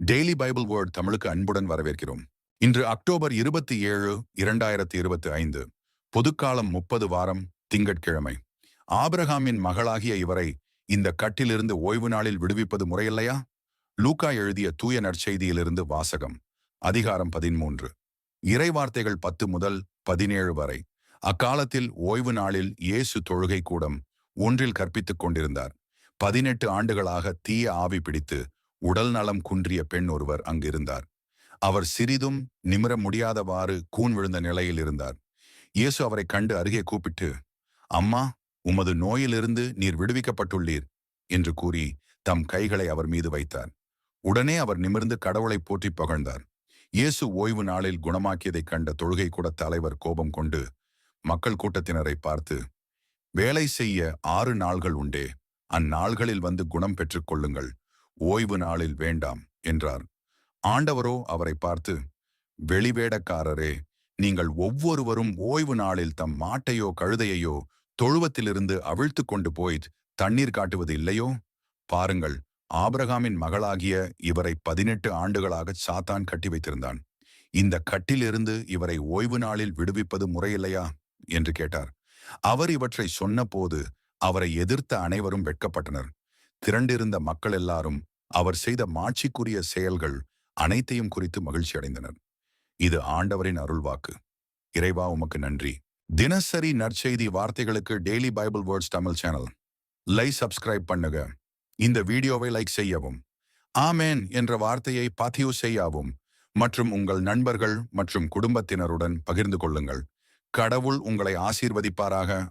Daily Bible word தமிழுக்கு அன்புடன் வரவேற்கிறோம். இன்று அக்டோபர் இருபத்தி ஏழு இரண்டாயிரத்தி இருபத்தி ஐந்து பொதுக்காலம் முப்பது வாரம் திங்கட்கிழமை. ஆபிரகாமின் மகளாகிய இவரை இந்த கட்டிலிருந்து ஓய்வு நாளில் விடுவிப்பது முறையில்லையா? லூக்கா எழுதிய தூய நற்செய்தியிலிருந்து வாசகம் அதிகாரம் பதிமூன்று இறைவார்த்தைகள் பத்து முதல் பதினேழு வரை. அக்காலத்தில் ஓய்வு நாளில் இயேசு தொழுகை கூடம் ஒன்றில் கற்பித்துக் கொண்டிருந்தார். பதினெட்டு ஆண்டுகளாக தீய ஆவி பிடித்து உடல் நலம் குன்றிய பெண் ஒருவர் அங்கிருந்தார். அவர் சிறிதும் நிமிர முடியாதவாறு கூன் விழுந்த நிலையில் இருந்தார். இயேசு அவரை கண்டு அருகே கூப்பிட்டு அம்மா உமது நோயிலிருந்து நீர் விடுவிக்கப்பட்டுள்ளீர் என்று கூறி தம் கைகளை அவர் மீது வைத்தார். உடனே அவர் நிமிர்ந்து கடவுளை போற்றி புகழ்ந்தார். இயேசு ஓய்வு நாளில் குணமாக்கியதைக் கண்ட தொழுகை கூட தலைவர் கோபம் கொண்டு மக்கள் கூட்டத்தினரை பார்த்து வேலை செய்ய ஆறு நாள்கள் உண்டே அந்நாள்களில் வந்து குணம் பெற்றுக் கொள்ளுங்கள். ஓய்வு நாளில் வேண்டாம் என்றார். ஆண்டவரோ அவரை பார்த்து வெளிவேடக்காரரே நீங்கள் ஒவ்வொருவரும் ஓய்வு நாளில் தம் மாட்டையோ கழுதையையோ தொழுவத்திலிருந்து அவிழ்த்து கொண்டு போய் தண்ணீர் காட்டுவது இல்லையோ? பாருங்கள் ஆபிரகாமின் மகளாகிய இவரை பதினெட்டு ஆண்டுகளாக சாத்தான் கட்டி வைத்திருந்தான். இந்த கட்டிலிருந்து இவரை ஓய்வு நாளில் விடுவிப்பது முறையில்லையா? என்று கேட்டார். அவர் இவற்றை சொன்னபோது அவரை எதிர்த்த அனைவரும் வெட்கப்பட்டனர். திரண்டிருந்த மக்கள் எல்லாரும் அவர் செய்த மாட்சிக்குரிய செயல்கள் அனைத்தையும் குறித்து மகிழ்ச்சி அடைந்தனர். இது ஆண்டவரின் அருள்வாக்கு. இறைவா உமக்கு நன்றி. தினசரி நற்செய்தி வார்த்தைகளுக்கு daily Bible words Tamil channel. Like subscribe பண்ணுங்க. இந்த வீடியோவை லைக் செய்யவும். ஆமேன் என்ற வார்த்தையை பதிவு செய்யவும் மற்றும் உங்கள் நண்பர்கள் மற்றும் குடும்பத்தினருடன் பகிர்ந்து கொள்ளுங்கள். கடவுள் உங்களை ஆசீர்வதிப்பாராக.